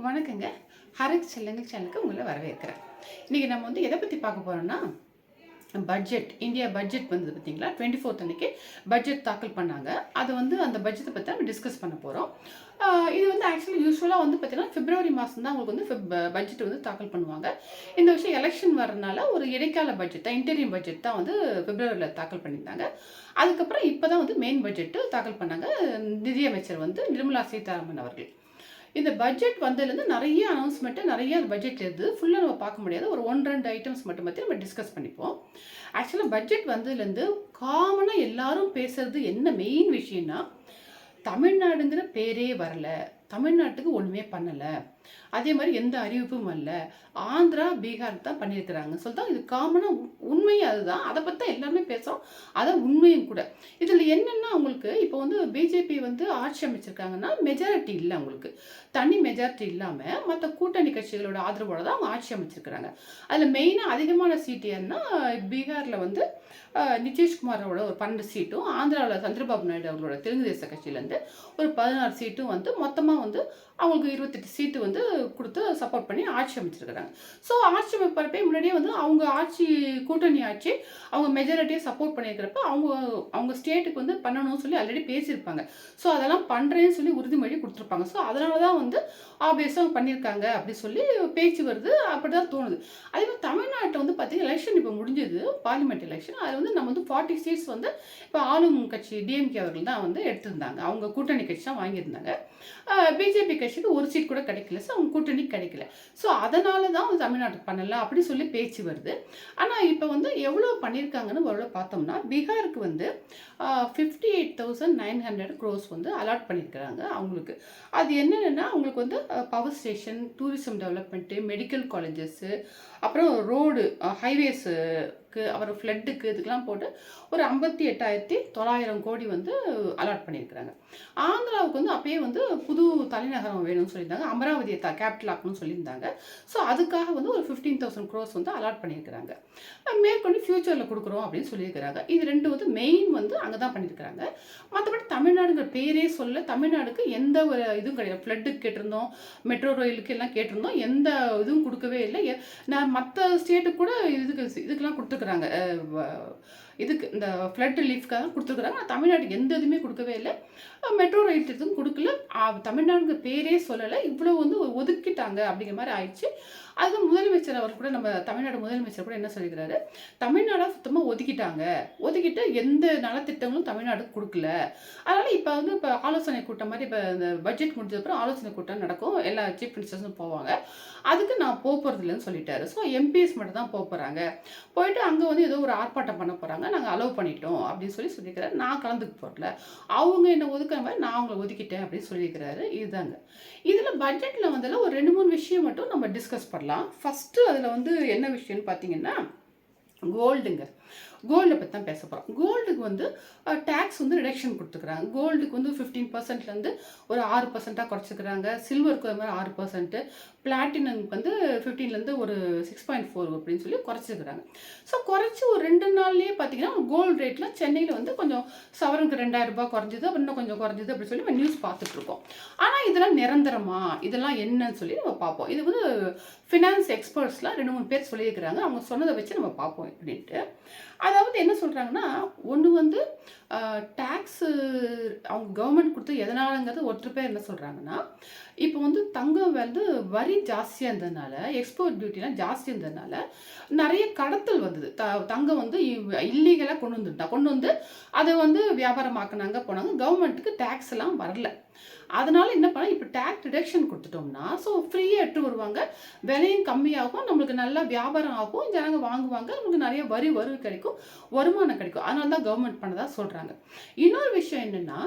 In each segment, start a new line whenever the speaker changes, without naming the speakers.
வணக்கங்க. ஹரக் செல்லங்கள் சேனலுக்கு உங்களை வரவேற்கிறேன். இன்றைக்கி நம்ம வந்து எதை பற்றி பார்க்க போகிறோம்னா பட்ஜெட் இந்தியா பட்ஜெட் வந்தது பார்த்தீங்களா? டுவெண்ட்டி ஃபோர்த் அன்னைக்கு பட்ஜெட் தாக்கல் பண்ணாங்க. அது வந்து அந்த பட்ஜெட்டை பற்றி நம்ம டிஸ்கஸ் பண்ண போகிறோம் இது வந்து ஆக்சுவலி யூஸ்வலாக வந்து பார்த்தீங்கன்னா பிப்ரவரி மாதம் தான் அவங்களுக்கு வந்து பட்ஜெட் வந்து தாக்கல் பண்ணுவாங்க. இந்த விஷயம் எலெக்ஷன் வரனால ஒரு இடைக்கால பட்ஜெட் தான் இன்டீரியம் பட்ஜெட் தான் வந்து பிப்ரவரியில் தாக்கல் பண்ணியிருந்தாங்க. அதுக்கப்புறம் இப்போ தான் வந்து மெயின் பட்ஜெட்டு தாக்கல் பண்ணாங்க. நிதியமைச்சர் வந்து நிர்மலா சீதாராமன் அவர்கள். இந்த பட்ஜெட் வந்ததுலேருந்து நிறைய அனௌன்ஸ்மெண்ட்டு நிறைய பட்ஜெட் இருக்குது ஃபுல்லாக நம்ம பார்க்க முடியாது. ஒரு ஒன் ரெண்டு ஐட்டம்ஸ் மட்டும் பற்றி நம்ம டிஸ்கஸ் பண்ணிப்போம். ஆக்சுவலாக பட்ஜெட் வந்ததுலேருந்து காமனாக எல்லாரும் பேசுறது என்ன மெயின் விஷயம்னா தமிழ்நாடுங்கிற பேரே வரல. தமிழ்நாட்டுக்கு ஒன்றுமே பண்ணலை. அதே மாதிரி எந்த அறிவிப்பும் அல்ல ஆந்திரா பீகார் தான் பண்ணியிருக்கிறாங்க. சொல்லிட்டு இது காமனாக உண்மை அதுதான். அதை பற்றி தான் எல்லாருமே பேசுகிறோம் அதான் உண்மையும் கூட. இதில் என்னென்னா அவங்களுக்கு இப்போ வந்து பிஜேபி வந்து ஆட்சி அமைச்சிருக்காங்கன்னா மெஜாரிட்டி இல்லை அவங்களுக்கு. தனி மெஜாரிட்டி இல்லாமல் மற்ற கூட்டணி கட்சிகளோட ஆதரவோட தான் அவங்க ஆட்சி அமைச்சிருக்கிறாங்க. அதில் மெயினாக அதிகமான சீட்டு ஏன்னா பீகாரில் வந்து நிதிஷ்குமாரோட ஒரு பன்னெண்டு சீட்டும் ஆந்திராவில் சந்திரபாபு நாயுடு அவர்களோட தெலுங்கு தேச கட்சியிலேருந்து ஒரு பதினாறு சீட்டும் வந்து மொத்தமாக வந்து அவங்களுக்கு இருபத்தெட்டு சீட்டு வந்து கொடுத்து சப்போர்ட் பண்ணி ஆட்சி அமைச்சிருக்கிறாங்க. ஸோ ஆட்சி அமைப்பறப்பே முன்னாடியே வந்து அவங்க ஆட்சி கூட்டணி ஆட்சி அவங்க மெஜாரிட்டியை சப்போர்ட் பண்ணியிருக்கிறப்ப அவங்க அவங்க ஸ்டேட்டுக்கு வந்து பண்ணணும்னு சொல்லி ஆல்ரெடி பேசியிருப்பாங்க. ஸோ அதெல்லாம் பண்ணுறேன்னு சொல்லி உறுதிமொழி கொடுத்துருப்பாங்க. ஸோ அதனால தான் வந்து ஆப்வியஸாக பண்ணியிருக்காங்க அப்படி சொல்லி பேச்சு வருது. அப்படி தான் தோணுது. அதே மாதிரி தமிழ்நாட்டை வந்து பார்த்தீங்கன்னா எலெக்ஷன் இப்போ முடிஞ்சது. பார்லிமெண்ட் எலெக்ஷன் அதில் வந்து நம்ம வந்து ஃபார்ட்டி சீட்ஸ் வந்து இப்போ ஆளும் கட்சி டிஎம்கே அவர்கள் தான் வந்து எடுத்திருந்தாங்க. அவங்க கூட்டணி கட்சி தான் வாங்கியிருந்தாங்க. பிஜேபி கட்சிக்கு ஒரு சீட் கூட கிடைக்கல ஸோ அவங்க கூட்டணி கிடைக்கல. ஸோ அதனால தான் தமிழ்நாட்டுக்கு பண்ணல அப்படி சொல்லி பேச்சு வருது. ஆனால் இப்போ வந்து எவ்வளோ பண்ணியிருக்காங்கன்னு ஒரு பார்த்தோம்னா பீகாருக்கு வந்து fifty eight thousand nine hundred crores வந்து அலாட் பண்ணியிருக்கிறாங்க அவங்களுக்கு. அது என்னென்னா அவங்களுக்கு வந்து power station tourism development medical colleges அப்புறம் ரோடு ஹைவேஸுக்கு அப்புறம் ஃப்ளட்டுக்கு இதுக்கெலாம் போட்டு ஒரு ஐம்பத்தி எட்டாயிரத்தி தொள்ளாயிரம் கோடி வந்து அலாட் பண்ணியிருக்கிறாங்க. ஆந்திராவுக்கு வந்து அப்பயே வந்து புது தலைநகரம் வேணும்னு சொல்லியிருந்தாங்க. அமராவதியை த கேபிட்டல் ஆக்கணும்னு சொல்லியிருந்தாங்க. ஸோ அதுக்காக வந்து ஒரு ஃபிஃப்டீன் தௌசண்ட் க்ரோஸ் வந்து அலாட் பண்ணியிருக்கிறாங்க. மேற்கொண்டு ஃப்யூச்சரில் கொடுக்குறோம் அப்படின்னு சொல்லியிருக்கிறாங்க. இது ரெண்டு வந்து மெயின் வந்து அங்கே தான் பண்ணியிருக்கிறாங்க. மற்றபடி தமிழ்நாடுங்கிற பேரே சொல்ல தமிழ்நாடுக்கு எந்த ஒரு இதுவும் கிடையாது. ஃப்ளட்டுக்கு கேட்டிருந்தோம் மெட்ரோ ரயிலுக்கு எல்லாம் கேட்டிருந்தோம் எந்த இதுவும் கொடுக்கவே இல்லை. நான் மற்ற ஸ்டேட்டுக்கு கூட இதுக்கு இதுக்கெல்லாம் கொடுத்துருக்குறாங்க. இதுக்கு இந்த ஃப்ளட் ரிலீஃப்க்காக தான் கொடுத்துருக்குறாங்க. ஆனால் தமிழ்நாட்டுக்கு எந்த இதுவுமே கொடுக்கவே இல்லை. மெட்ரோ ரயில் எதுவும் கொடுக்கல. தமிழ்நாடுங்க பேரே சொல்லலை. இவ்வளோ வந்து ஒதுக்கிட்டாங்க அப்படிங்கிற மாதிரி ஆயிடுச்சு. அது முதலமைச்சர் அவர் கூட நம்ம தமிழ்நாடு முதலமைச்சர் கூட என்ன சொல்லிக்கிறாரு? தமிழ்நாடாக சுத்தமாக ஒதுக்கிட்டாங்க. ஒதுக்கிட்டு எந்த நலத்திட்டங்களும் தமிழ்நாடு கொடுக்கல. அதனால் இப்போ வந்து இப்போ ஆலோசனை கூட்டம் மாதிரி இப்போ இந்த பட்ஜெட் முடிஞ்சதுக்கப்புறம் ஆலோசனை கூட்டம் நடக்கும். எல்லா சீஃப் மினிஸ்டர்ஸும் போவாங்க. அதுக்கு நான் போக போகிறது இல்லைன்னு சொல்லிட்டாரு ஸோ எம்பிஎஸ் மட்டும் தான் போக போகிறாங்க போயிட்டு அங்கே வந்து ஏதோ ஒரு ஆர்ப்பாட்டம் பண்ண போகிறாங்க நாங்கள் அலோவ் பண்ணிட்டோம் அப்படின்னு சொல்லி சொல்லியிருக்கிறாரு. நான் கலந்துக்கு போகல அவங்க என்ன ஒதுக்கிற மாதிரி நான் அவங்கள ஒதுக்கிட்டேன் அப்படின்னு சொல்லியிருக்கிறாரு. இதுதாங்க. இதில் பட்ஜெட்டில் வந்ததில் ஒரு ரெண்டு மூணு விஷயம் மட்டும் நம்ம டிஸ்கஸ் பண்ணலாம். ஃபஸ்ட்டு அதில் வந்து என்ன விஷயம்னு பார்த்தீங்கன்னா கோல்டுங்க கோல்டை பற்றி தான் பேச போகிறோம் கோல்டுக்கு வந்து டேக்ஸ் வந்து ரிடக்ஷன் கொடுத்துக்கிறாங்க. கோல்டுக்கு வந்து ஃபிஃப்டீன் பர்சன்ட்லேருந்து ஒரு ஆறு பர்சண்ட்டாக குறைச்சிக்கிறாங்க. சில்வருக்கு அது மாதிரி ஆறு பர்சன்ட்டு பிளாட்டினம்க்கு வந்து ஃபிஃப்டீன்லேருந்து ஒரு சிக்ஸ் பாயிண்ட் ஃபோர் அப்படின்னு சொல்லி குறைச்சிருக்கிறாங்க. ஸோ குறைச்சி ஒரு ரெண்டு நாள்லேயே பார்த்தீங்கன்னா கோல்டு ரேட்டில் சென்னையில் வந்து கொஞ்சம் சவரனுக்கு ரெண்டாயிரம் ரூபாய் அப்புறம் இன்னும் கொஞ்சம் குறைஞ்சிது அப்படின்னு சொல்லி நம்ம நியூஸ் பார்த்துட்ருக்கோம். ஆனால் இதெல்லாம் நிரந்தரமா? இதெல்லாம் என்னன்னு சொல்லி நம்ம பார்ப்போம். இது வந்து ஃபினான்ஸ் எக்ஸ்பர்ட்ஸ்லாம் ரெண்டு மூணு பேர் சொல்லியிருக்கிறாங்க. அவங்க சொன்னதை வச்சு நம்ம பார்ப்போம் அப்படின்ட்டு. அதாவது என்ன சொல்கிறாங்கன்னா ஒன்று வந்து டேக்ஸு அவங்க கவர்மெண்ட் கொடுத்து எதனாலங்கிறது ஒற்று பேர் என்ன சொல்கிறாங்கன்னா இப்போ வந்து தங்கம் வந்து வரி ஜாஸ்தியாக இருந்ததுனால எக்ஸ்போர்ட் டியூட்டிலாம் ஜாஸ்தி இருந்ததுனால நிறைய கடத்தல் வந்தது. த தங்கம் வந்து இல்லீகலாக கொண்டு வந்துட்டான் கொண்டு வந்து அதை வந்து வியாபாரமாக்குனாங்க போனாங்க. கவர்மெண்ட்டுக்கு டேக்ஸ் எல்லாம் வரல. அதனால் என்ன பண்ண இப்போ டேக்ஸ் ரிடக்ஷன் கொடுத்துட்டோம்னா ஸோ ஃப்ரீயாக எட்டு வருவாங்க. விலையும் கம்மியாகும் நம்மளுக்கு நல்லா வியாபாரம் ஆகும் ஜனங்க வாங்குவாங்க நம்மளுக்கு நிறைய வரி வரி கிடைக்கும் வருமானம் கிடைக்கும். அதனால தான் கவர்மெண்ட் பண்ணதாக சொல்கிறாங்க இன்னொரு விஷயம் என்னென்னா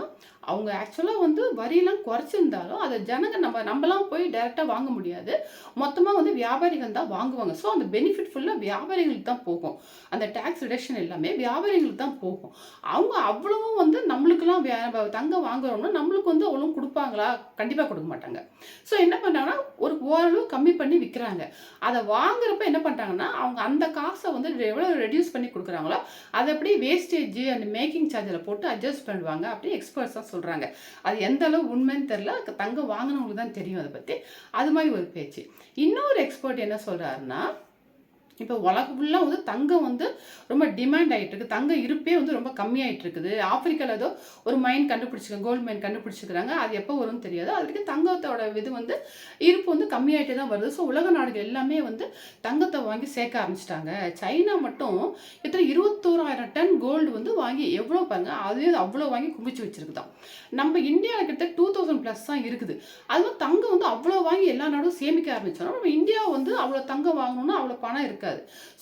அவங்க ஆக்சுவலாக வந்து வரியெல்லாம் குறைச்சிருந்தாலும் அதை ஜனங்க நம்ம நம்மலாம் போய் டைரெக்டாக வாங்க முடியாது. மொத்தமாக வந்து வியாபாரிகள் தான் வாங்குவாங்க. ஸோ அந்த பெனிஃபிட் ஃபுல்லாக வியாபாரிகளுக்கு தான் போகும். அந்த டேக்ஸ் ரிடக்ஷன் எல்லாமே வியாபாரிகளுக்கு தான் போகும். அவங்க அவ்வளவும் வந்து நம்மளுக்கெல்லாம் தங்க வாங்குறோம்னா நம்மளுக்கு வந்து அவ்வளோ கொடுப்பாங்க. கொடுப்பாங்களா? கண்டிப்பாக கொடுக்க மாட்டாங்க. ஸோ என்ன பண்ணுறாங்கன்னா ஒரு ஓரளவு கம்மி பண்ணி விற்கிறாங்க அதை வாங்குறப்ப என்ன பண்ணுறாங்கன்னா அவங்க அந்த காசை வந்து எவ்வளோ ரெடியூஸ் பண்ணி கொடுக்குறாங்களோ அதை அப்படியே வேஸ்டேஜ் அந்த மேக்கிங் சார்ஜில் போட்டு அட்ஜஸ்ட் பண்ணுவாங்க அப்படி எக்ஸ்பர்ட்ஸ் தான் சொல்கிறாங்க அது எந்த அளவு உண்மைன்னு தெரில தங்கம் வாங்கினவங்களுக்கு தான் தெரியும் அதை பற்றி அது மாதிரி ஒரு பேச்சு. இன்னொரு எக்ஸ்பர்ட் என்ன சொல்கிறாருன்னா இப்போ உலகம் ஃபுல்லாக வந்து தங்கம் வந்து ரொம்ப டிமாண்ட் ஆகிட்டு தங்கம் இருப்பே வந்து ரொம்ப கம்மியாகிட்டு இருக்குது ஆப்பிரிக்காவில் ஏதோ ஒரு மைன் கண்டுபிடிச்சிருக்காங்க கோல்டு மைன் கண்டுபிடிச்சிக்கிறாங்க அது எப்போ வரும்னு தெரியாது. அது வரைக்கும் தங்கத்தோட இது வந்து இருப்பு வந்து கம்மியாகிட்டே தான் வருது. ஸோ உலக நாடுகள் எல்லாமே வந்து தங்கத்தை வாங்கி சேர்க்க ஆரம்பிச்சிட்டாங்க. சைனா மட்டும் எத்தனை இருபத்தோராயிரம் டன் கோல்டு வந்து வாங்கி எவ்வளோ பாருங்க அதே அவ்வளோ வாங்கி குமிச்சு வச்சிருக்குதான் நம்ம இந்தியாவில் கிட்ட டூ தௌசண்ட் ப்ளஸ் தான் இருக்குது. அதுவும் தங்கம் வந்து அவ்வளோ வாங்கி எல்லா நாடும் சேமிக்க ஆரம்பிச்சோம் நம்ம இந்தியா வந்து அவ்வளோ தங்கம் வாங்கணும்னா அவ்வளோ பணம் இருக்குது.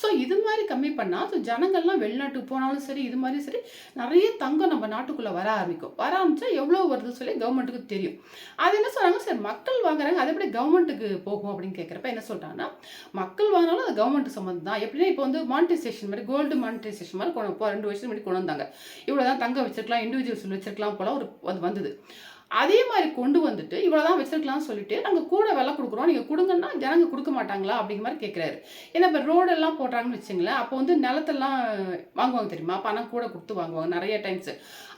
ஸோ இது மாதிரி கம்மி பண்ணால் ஸோ ஜனங்கள்லாம் வெளிநாட்டுக்கு போனாலும் சரி இது மாதிரி சரி நிறைய தங்கம் நம்ம நாட்டுக்குள்ளே வர ஆரம்பிக்கும். வர ஆரம்பித்தா எவ்வளோ வருதுன்னு சொல்லி கவர்மெண்ட்டுக்கு தெரியும். அது என்ன சொல்கிறாங்க சரி மக்கள் வாங்குறாங்க அது எப்படி கவர்மெண்ட்டுக்கு போகும் அப்படின்னு கேட்குறப்ப என்ன சொல்கிறாங்கன்னா மக்கள் வாங்கினாலும் அது கவர்மெண்ட் சம்மந்தம் தான் எப்படின்னா இப்போ வந்து மானிட்டைசேஷன் மாதிரி கோல்டு மானிட்டைசேஷன் மாதிரி கொண்டு ரெண்டு வருஷம் முன்னாடி கொண்டு வந்தாங்க. இவ்வளோ தான் தங்கம் வச்சிருக்கலாம் இண்டிவிஜுவல்ஸ் வச்சிருக்கலாம் போல ஒரு அது வந்தது. அதே மாதிரி கொண்டு வந்துட்டு இவ்வளோ தான் வச்சிருக்கலாம்னு சொல்லிட்டு நாங்கள் கூட விலை கொடுக்குறோம். நீங்கள் கொடுங்கன்னா ஜனங்க கொடுக்க மாட்டாங்களா அப்படிங்கிற மாதிரி கேட்குறாரு ஏன்னா இப்போ ரோடெல்லாம் போடுறாங்கன்னு வச்சுங்களேன் அப்போ வந்து நிலத்தெல்லாம் வாங்குவாங்க தெரியுமா? பணம் கூட கொடுத்து வாங்குவாங்க நிறைய டைம்ஸ்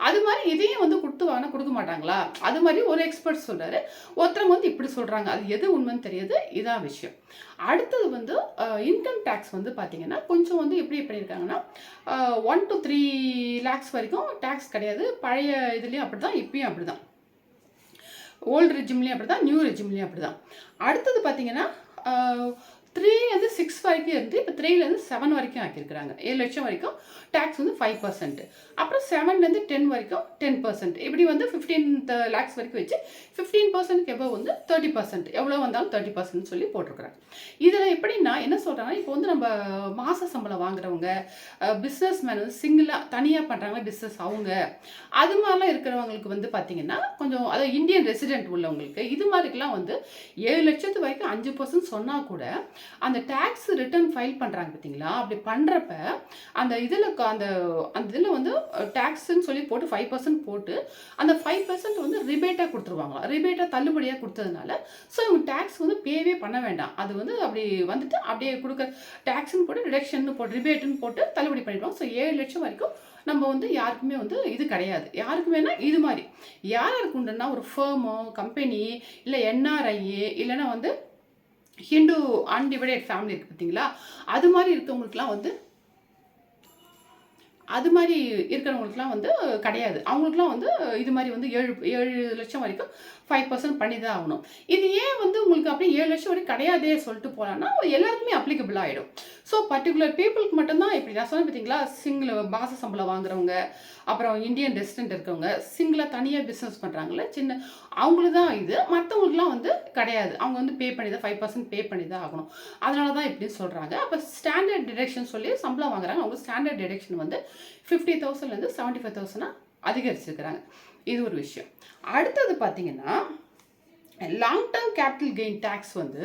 அது மாதிரி இதையும் வந்து கொடுத்து வாங்கினா கொடுக்க மாட்டாங்களா? அது மாதிரி ஒரு எக்ஸ்பர்ட் சொல்கிறாரு ஒருத்தவங்க வந்து இப்படி சொல்கிறாங்க அது எது உண்மைன்னு தெரியாது. இதான் விஷயம். அடுத்தது வந்து இன்கம் டேக்ஸ் வந்து பார்த்தீங்கன்னா கொஞ்சம் வந்து எப்படி பண்ணியிருக்காங்கன்னா ஒன் டு த்ரீ லேக்ஸ் வரைக்கும் டேக்ஸ் கிடையாது. பழைய இதுலேயும் அப்படி தான் இப்பயும் அப்படி தான் ஓல்டு ரெஜிம்லேயும் அப்படி தான் நியூ ரெஜிம்லேயும் அப்படி தான் அடுத்தது பார்த்தீங்கன்னா த்ரீலேருந்து சிக்ஸ் வரைக்கும் இருந்து இப்போ த்ரீலேருந்து செவன் வரைக்கும் ஆக்கியிருக்கிறாங்க. ஏழு லட்சம் வரைக்கும் டேக்ஸ் வந்து ஃபைவ் பர்சன்ட் அப்புறம் செவன்லேருந்து டென் வரைக்கும் டென் பர்சன்ட் இப்படி வந்து ஃபிஃப்டீன் லேக்ஸ் வரைக்கும் வச்சு ஃபிஃப்டீன் பர்சன்ட்க்கு எவ்வளோ வந்து தேர்ட்டி பர்சன்ட் எவ்வளோ வந்தாலும் தேர்ட்டி பர்சன்ட் சொல்லி போட்டிருக்கிறாங்க. இதில் எப்படின்னா என்ன சொல்கிறாங்கன்னா இப்போ வந்து நம்ம மாத சம்பளம் வாங்குறவங்க பிஸ்னஸ் மேன் வந்து சிங்கிளாக தனியாக பண்ணுறாங்க பிஸ்னஸ் அவங்க? அது மாதிரிலாம் இருக்கிறவங்களுக்கு வந்து பார்த்தீங்கன்னா கொஞ்சம் அதாவது இந்தியன் ரெசிடென்ட் உள்ளவங்களுக்கு இது மாதிரிக்கெலாம் வந்து ஏழு லட்சத்து வரைக்கும் அஞ்சு பர்சன்ட் சொன்னால் கூட அந்த டேக்ஸ் ரிட்டர்ன் ஃபைல் பண்ணுறாங்க பார்த்தீங்களா அப்படி பண்ணுறப்ப அந்த இதில் அந்த அந்த இதில் வந்து டேக்ஸ்ன்னு சொல்லி போட்டு ஃபைவ் பர்சன்ட் போட்டு அந்த ஃபைவ் பர்சன்ட் வந்து ரிபேட்டாக கொடுத்துருவாங்களா ரிபேட்டாக தள்ளுபடியாக கொடுத்ததுனால ஸோ இவங்க டேக்ஸ் வந்து பேவே பண்ண வேண்டாம். அது வந்து அப்படி வந்துட்டு அப்படியே கொடுக்க டேக்ஸ்ன்னு போட்டு ரிடக்ஷன் போட்டு ரிபேட்டுன்னு போட்டு தள்ளுபடி பண்ணிடுவாங்க. ஸோ ஏழு லட்சம் வரைக்கும் நம்ம வந்து யாருக்குமே வந்து இது கிடையாது. யாருக்குமேனா இது மாதிரி. யார் யாருக்கு உண்டுன்னா ஒரு ஃபேமோ கம்பெனி இல்லை என்ஆர்ஐ இல்லைன்னா வந்து ஹிந்து அன்டிவைடட் ஃபேமிலி இருக்குது பார்த்தீங்களா? அது மாதிரி இருக்கவங்களுக்குலாம் வந்து அது மாதிரி இருக்கிறவங்களுக்குலாம் வந்து கிடையாது. அவங்களுக்குலாம் வந்து இது மாதிரி வந்து ஏழு ஏழு லட்சம் வரைக்கும் ஃபைவ் பர்சன்ட் பண்ணி தான் ஆகணும். இது ஏன் வந்து உங்களுக்கு அப்படியே ஏழு லட்சம் வரைக்கும் கிடையாதே சொல்லிட்டு போகலான்னா எல்லாருக்குமே அப்ளிகபிள் ஆகிடும் ஸோ பர்டிகுலர் பீப்புளுக்கு மட்டும்தான் இப்படி நான் சொன்னேன் பார்த்தீங்களா சிங்கிள் பாச சம்பளம் வாங்குறவங்க அப்புறம் இந்தியன் ரெசிடென்ட் இருக்கவங்க சிங்கிளாக தனியாக பிஸ்னஸ் பண்ணுறாங்கல்ல சின்ன அவங்களுக்கு தான் இது. மற்றவங்களுக்குலாம் வந்து கிடையாது. அவங்க வந்து பே பண்ணி தான் ஃபைவ் பர்சன்ட் பே பண்ணி தான் ஆகணும். அதனால தான் இப்படின்னு சொல்கிறாங்க அப்போ ஸ்டாண்டர்ட் டிடக்ஷன் சொல்லி சம்பளம் வாங்குறாங்க. அவங்க ஸ்டாண்டர்ட் டிடக்ஷன் வந்து ஃபிஃப்டி தௌசண்ட்லேருந்து செவன்ட்டி ஃபைவ் தௌசண்டாக அதிகரிச்சிருக்கிறாங்க. இது ஒரு விஷயம். அடுத்தது பார்த்தீங்கன்னா long term capital gain tax வந்து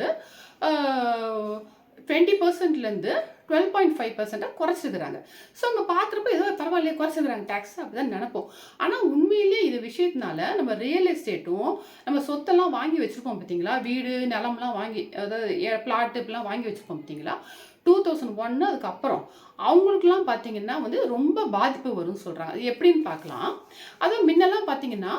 டுவெண்ட்டி பர்சன்ட்லேருந்து டுவெல் பாயிண்ட் ஃபைவ் பர்சென்ட்டாக குறைச்சிருக்கிறாங்க. ஸோ நம்ம பார்க்குறப்ப ஏதோ பரவாயில்லையே குறைச்சிருக்கிறாங்க டேக்ஸ் அப்படி தான் நினைப்போம். ஆனால் உண்மையிலேயே இது விஷயத்தினால நம்ம ரியல் எஸ்டேட்டும் நம்ம சொத்தெல்லாம் வாங்கி வச்சுருப்போம் பார்த்தீங்களா வீடு நிலம்லாம் வாங்கி அதாவது பிளாட்டு இப்படிலாம் வாங்கி வச்சுருப்போம் பார்த்தீங்களா டூ தௌசண்ட் ஒன்று அதுக்கப்புறம் அவங்களுக்குலாம் பார்த்தீங்கன்னா வந்து ரொம்ப பாதிப்பு வரும்னு சொல்கிறாங்க அது எப்படின்னு பார்க்கலாம். அதுவும் முன்னெல்லாம் பார்த்தீங்கன்னா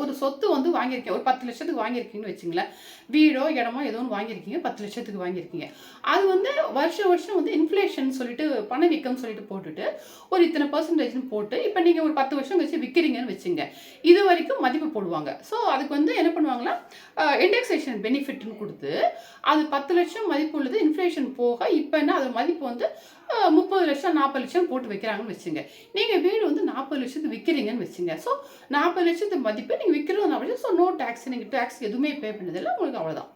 ஒரு சொத்து வந்து வாங்கியிருக்கேன். ஒரு பத்து லட்சத்துக்கு வாங்கியிருக்கீங்கன்னு வச்சுங்களேன். வீடோ இடமோ ஏதோ ஒன்று வாங்கியிருக்கீங்க. பத்து லட்சத்துக்கு வாங்கியிருக்கீங்க. அது வந்து வருஷம் வருஷம் வந்து இன்ஃப்ளேஷன் சொல்லிட்டு பணவீக்கம்னு சொல்லிட்டு போட்டுட்டு ஒரு இத்தனை பர்சன்டேஜ்னு போட்டு இப்போ நீங்கள் ஒரு பத்து வருஷம் வச்சு விற்கிறீங்கன்னு வச்சுங்க. இது வரைக்கும் மதிப்பு போடுவாங்க. ஸோ அதுக்கு வந்து என்ன பண்ணுவாங்கன்னா இண்டெக்ஸேஷன் பெனிஃபிட்னு கொடுத்து அது பத்து லட்சம் மதிப்பு உள்ளது இன்ஃப்ளேஷன் போக இப்போ என்ன அது மதிப்பு வந்து முப்பது லட்சம் நாற்பது லட்சம் போட்டு வைக்கிறாங்கன்னு வச்சுங்க. நீங்கள் வீடு வந்து நாற்பது லட்சத்துக்கு விற்கிறீங்கன்னு வச்சுங்க. ஸோ நாற்பது லட்சத்துக்கு மதிப்பு நீங்கள் விற்கிறது நாற்பது ஸோ நோ டேக்ஸ் நீங்கள் டேக்ஸ் எதுவுமே பே பண்ணதில்லை. உங்களுக்கு அவ்வளோதான்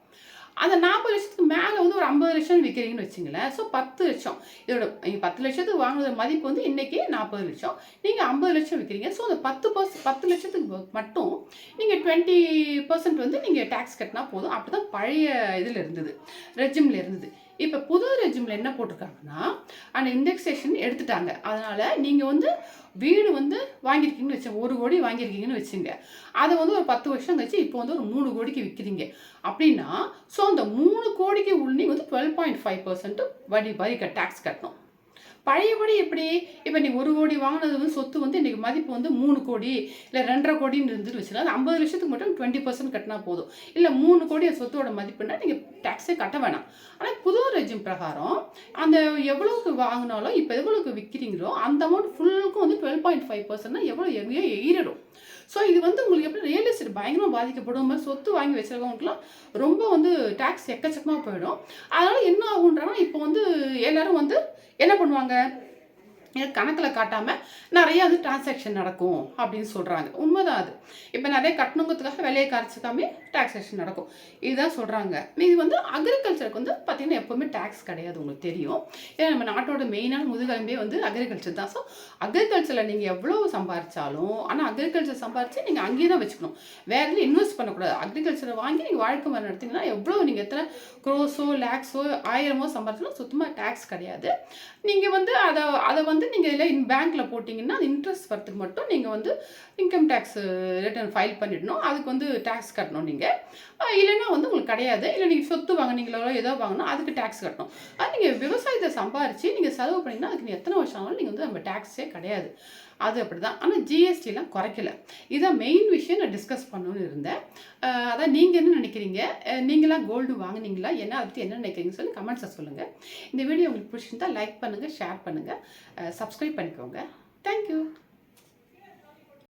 அந்த நாற்பது லட்சத்துக்கு மேலே வந்து ஒரு ஐம்பது லட்சம் விற்கிறீங்கன்னு வச்சுங்களேன். ஸோ பத்து லட்சம். இதோட நீங்கள் பத்து லட்சத்துக்கு வாங்குற மதிப்பு வந்து இன்றைக்கி நாற்பது லட்சம். நீங்கள் ஐம்பது லட்சம் விற்கிறீங்க ஸோ அந்த பத்து பர்ஸ் பத்து லட்சத்துக்கு மட்டும் நீங்கள் டுவெண்ட்டி பர்சன்ட் வந்து நீங்கள் டேக்ஸ் கட்டினா போதும். அப்படி தான் பழைய இதில் இருந்தது. ரெஜிமில் இருந்தது. இப்போ புது ரெஜிமில் என்ன போட்டிருக்காங்கன்னா அந்த இண்டெக்ஸேஷன் எடுத்துட்டாங்க. அதனால் நீங்கள் வந்து வீடு வந்து வாங்கியிருக்கீங்கன்னு வச்சு ஒரு கோடி வாங்கியிருக்கீங்கன்னு வச்சுங்க. அதை வந்து ஒரு பத்து வருஷம் கழிச்சு இப்போ வந்து ஒரு மூணு கோடிக்கு விற்கிறீங்க அப்படின்னா ஸோ அந்த மூணு கோடிக்கு உள்ள நீங்கள் வந்து டுவெல் பாயிண்ட் ஃபைவ் பர்சன்ட் வரி வரி க டேக்ஸ் கட்டணும். பழையபடி எப்படி? இப்போ நீ ஒரு கோடி வாங்கினது வந்து சொத்து வந்து இன்றைக்கி மதிப்பு வந்து மூணு கோடி இல்லை ரெண்டரை கோடின்னு இருந்துட்டு வச்சுன்னா அது ஐம்பது லட்சத்துக்கு மட்டும் டுவெண்ட்டி பர்சன்ட் கட்டினா போதும். இல்லை மூணு கோடி அந்த சொத்தோட மதிப்புன்னா நீங்கள் டேக்ஸே கட்ட வேணாம். ஆனால் புது ரெஜிம் பிரகாரம் அந்த எவ்வளோக்கு வாங்கினாலும் இப்போ எவ்வளோக்கு விற்கிறீங்களோ அந்த அமௌண்ட் ஃபுல்லுக்கும் வந்து டுவெல் பாயிண்ட் ஃபைவ் பர்சன்ட்னா எவ்வளோ எங்கேயோ எகிரிடும் ஸோ இது வந்து உங்களுக்கு எப்படி ரியல் எஸ்டேட் பயங்கரமாக பாதிக்கப்படும். மாதிரி சொத்து வாங்கி வச்சிருக்கவங்களுக்குலாம் ரொம்ப வந்து டேக்ஸ் எக்கச்சக்கமாக போயிடும். அதனால் என்ன ஆகுன்றாங்கன்னா இப்போ வந்து எல்லோரும் வந்து என்ன பண்ணுவாங்க? கணக்கில் காட்டாமல் நிறைய வந்து டிரான்சாக்ஷன் நடக்கும் அப்படின்னு சொல்கிறாங்க உண்மைதான் அது. இப்போ நிறைய கட்டணுங்கிறதுக்காக விலையை கரைச்சிக்காமே டாக்ஸேஷன் நடக்கும். இதுதான் சொல்கிறாங்க இது வந்து அக்ரிகல்ச்சருக்கு வந்து பார்த்திங்கன்னா எப்போவுமே டேக்ஸ் கிடையாது உங்களுக்கு தெரியும். ஏன்னா நம்ம நாட்டோட மெயினான முதுகெலும்பே வந்து அக்ரிகல்ச்சர் தான். ஸோ அக்ரிகல்ச்சரில் நீங்கள் எவ்வளோ சம்பாரிச்சாலும் ஆனால் அக்ரிகல்ச்சர் சம்பாரித்து நீங்கள் அங்கேயே தான் வச்சுக்கணும். வேற எதுவும் இன்வெஸ்ட் பண்ணக்கூடாது. அக்ரிகல்ச்சரை வாங்கி நீங்கள் வாழ்க்கை மரம் நடத்திங்கன்னா எவ்வளோ நீங்கள் எத்தனை க்ரோஸோ லேக்ஸோ ஆயிரமோ சம்பாரிச்சாலும் சுத்தமாக டேக்ஸ் கிடையாது. நீங்கள் வந்து அதை அதை வந்து நீங்கள் இதில் இன் பேங்க்கில் போட்டிங்கன்னா அது இன்ட்ரெஸ்ட் வரத்துக்கு மட்டும் நீங்கள் வந்து இன்கம் டேக்ஸ் ரிட்டர்ன் ஃபைல் பண்ணிடணும். அதுக்கு வந்து டேக்ஸ் கட்டணும் நீங்கள் இல்லைன்னா வந்து உங்களுக்கு கிடையாது. இல்லை நீங்கள் சொத்து வாங்கினீங்களோ ஏதோ வாங்கினா அதுக்கு டேக்ஸ் கட்டணும். அது நீங்கள் விவசாயத்தை சம்பாரித்து நீங்கள் செலவு பண்ணிங்கன்னா அதுக்கு நீங்கள் எத்தனை வருஷம் ஆனாலும் நீங்கள் வந்து நம்ம டேக்ஸே கிடையாது. அது அப்படி தான் ஆனால் ஜிஎஸ்டிலாம் குறைக்கல. இதான் மெயின் விஷயம் நான் டிஸ்கஸ் பண்ணணும்னு இருந்தேன். அதான் நீங்கள் என்ன நினைக்கிறீங்க? நீங்களாம் கோல்டு வாங்குனீங்களா? என்ன அதை பற்றி என்ன நினைக்கிறீங்கன்னு சொல்லி கமெண்ட்ஸை சொல்லுங்கள் இந்த வீடியோ உங்களுக்கு பிடிச்சிருந்தா லைக் பண்ணுங்கள் ஷேர் பண்ணுங்கள் சப்ஸ்கிரைப் பண்ணிக்கோங்க. தேங்க்யூ